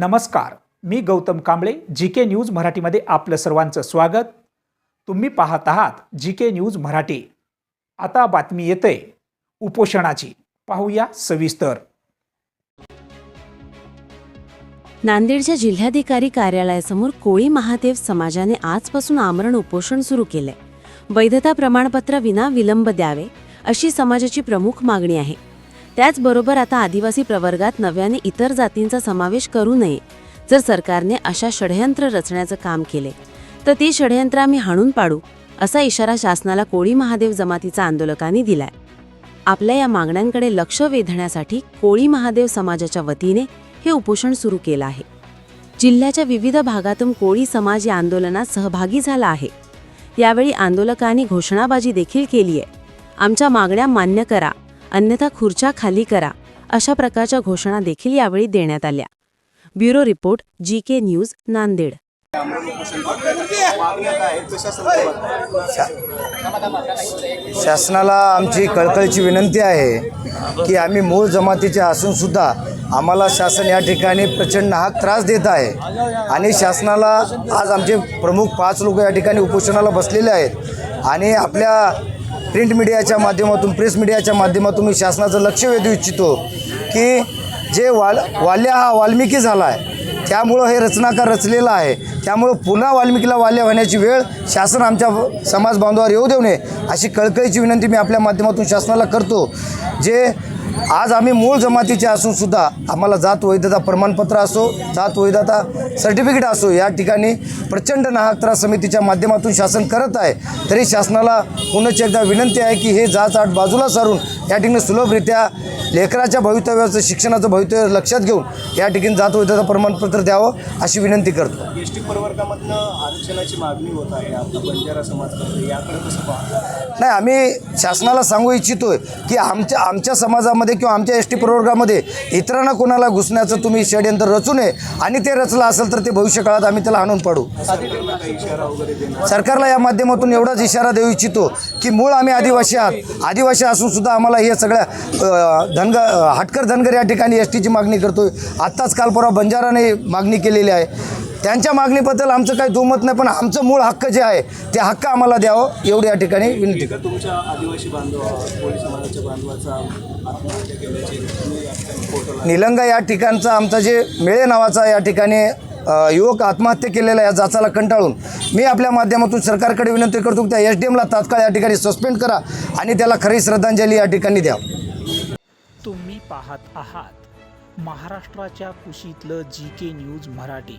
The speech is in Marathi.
नमस्कार मी Gautam Kamble G K news मराठीमध्ये आपलं सर्वांचं स्वागत. तुम्ही पाहत आहात जी के न्यूज मराठी. आता बातमी येते उपोषणाची. पाहूया सविस्तर. नांदेडच्या जिल्हाधिकारी कार्यालयासमोर कोळी महादेव समाजाने आजपासून आमरण उपोषण सुरू केले वैधता प्रमाणपत्र विना विलंब द्यावे अशी समाजाची प्रमुख मागणी आहे. त्याचबरोबर आता आदिवासी प्रवर्गात नव्याने इतर जातींचा समावेश करू नये. जर सरकारने अशा षडयंत्र रचण्याचं काम केले तर ती षडयंत्र आम्ही हाणून पाडू असा इशारा शासनाला कोळी महादेव जमातीचा आंदोलकांनी दिलाय. आपल्या या मागण्यांकडे लक्ष वेधण्यासाठी कोळी महादेव समाजाच्या वतीने हे उपोषण सुरू केलं आहे. जिल्ह्याच्या विविध भागातून कोळी समाज या आंदोलनात सहभागी झाला आहे. यावेळी आंदोलकांनी घोषणाबाजी देखील केली आहे आमच्या मागण्या मान्य करा. अन्यथा खुर्च्या खाली करा. अशा प्रकारच्या घोषणा देखील यावेळी देण्यात आल्या. Bureau report G K news Nanded. शासनाला आमची कळकळीची विनंती आहे की आम्ही मूळ जमातीचे असून सुद्धा आम्हाला शासन या ठिकाणी प्रचंड हा त्रास देत आहे. आणि शासनाला आज आमचे प्रमुख पाच लोक या ठिकाणी उपोषणाला बसलेले आहेत. आणि आपल्या प्रिंट मीडियाच्या माध्यमातून प्रेस मीडियाच्या माध्यमातून मी शासनाचं लक्ष वेधू इच्छितो की जे वाल वाल्या हा वाल्मिकी झाला आहे त्यामुळं हे रचनाकार रचलेलं आहे. त्यामुळं पुन्हा वाल्मिकीला वाल्या होण्याची वेळ शासन आमच्या समाज बांधवावर येऊ देऊ नये अशी कळकळीची विनंती मी आपल्या माध्यमातून शासनाला करतो. जे आज आम्ही मूळ जमातीचे असून सुद्धा आम्हाला जात वैधता प्रमाणपत्र असो जात वैधता सर्टिफिकेट असो या ठिकाणी प्रचंड नाहक त्रास समितीच्या माध्यमातून शासन करत आहे. तरी शासनाला पुनश्च एकदा विनंती आहे की हे जात आठ बाजूला सारून या ठिकाणी सुलभरित्या लेकराच्या भवितव्याचं शिक्षणाचं भवितव्य लक्षात घेऊन या ठिकाणी जात वैधता प्रमाणपत्र द्यावं अशी विनंती करतो. एस टी प्रवर्गामधनं आरक्षणाची मागणी होत आहे आता बंजारा समाज करतो याकडे कसं पाहता? नाही आम्ही शासनाला सांगू इच्छितोय की आमच्या आमच्या समाजामध्ये किंवा आमच्या एस टी प्रवर्गामध्ये इतरांना कोणाला घुसण्याचं तुम्ही षडयंत्र रचू नये आणि ते रचलं असेल तर ते भविष्य काळात आम्ही त्याला आणून पाडू. सरकारला या माध्यमातून एवढाच इशारा देऊ इच्छितो की मूळ आम्ही आदिवासी आहात. आदिवासी असून सुद्धा आम्हाला हे सगळ्या धनगर हटकर धनगर या ठिकाणी एस टीची मागणी करतोय. आत्ताच काल परवा बंजाराने मागणी केलेली आहे. त्यांच्या मागणीबद्दल आमचं काही दुमत नाही पण आमचं मूळ हक्क जे आहे ते हक्क आम्हाला द्यावं एवढी या ठिकाणी विनंती तुमच्या आदिवासी बांधव कोळी समाजाच्या बांधवाचा निलंगा या ठिकाणचा आमचा जे मेळे नावाचा या ठिकाणी युवक आत्महत्या केलेला या जाचाला कंटाळून. मी आपल्या माध्यमातून सरकारकडे विनंती करतो की त्या एस डी एमला तात्काळ या ठिकाणी सस्पेंड करा आणि त्याला खरी श्रद्धांजली या ठिकाणी द्या. तुम्ही पाहत आहात महाराष्ट्राच्या कुशीतलं जी के न्यूज मराठी.